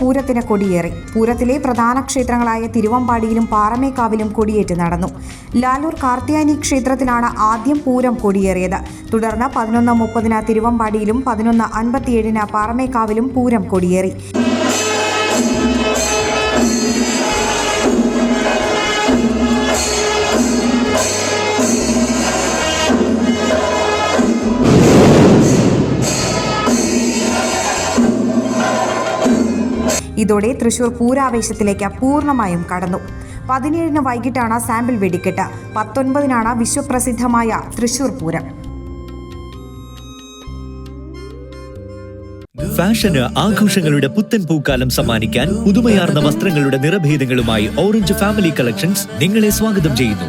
പൂരത്തിന് കൊടിയേറി. പൂരത്തിലെ പ്രധാന ക്ഷേത്രങ്ങളായ തിരുവമ്പാടിയിലും പാറമേക്കാവിലും കൊടിയേറ്റ് നടന്നു. ലാലൂർ കാർത്തിയാനി ക്ഷേത്രത്തിലാണ് ആദ്യം പൂരം കൊടിയേറിയത്. തുടർന്ന് പതിനൊന്ന് മുപ്പതിന് തിരുവമ്പാടിയിലും പതിനൊന്ന് അൻപത്തിയേഴിന് പാറമേക്കാവിലും പൂരം കൊടിയേറി. ഇതോടെ തൃശൂർ പൂരാവേശത്തിലേക്ക് പൂർണമായും കടന്നു. പതിനേഴിന് വൈകിട്ടാണ് സാമ്പിൾ വെടിക്കെട്ട്. പത്തൊൻപതിനാണ് വിശ്വപ്രസിദ്ധമായ തൃശൂർ പൂരം. ഫാഷന് ആഘോഷങ്ങളുടെ പുത്തൻ പൂക്കാലം സമ്മാനിക്കാൻ പുതുമയാർന്ന വസ്ത്രങ്ങളുടെ നിറഭേദങ്ങളുമായി ഓറഞ്ച് ഫാമിലി കളക്ഷൻസ് നിങ്ങളെ സ്വാഗതം ചെയ്യുന്നു.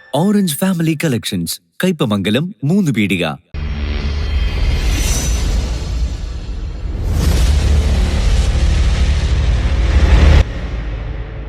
orange family collections Kaipamangalam Moonnupeedika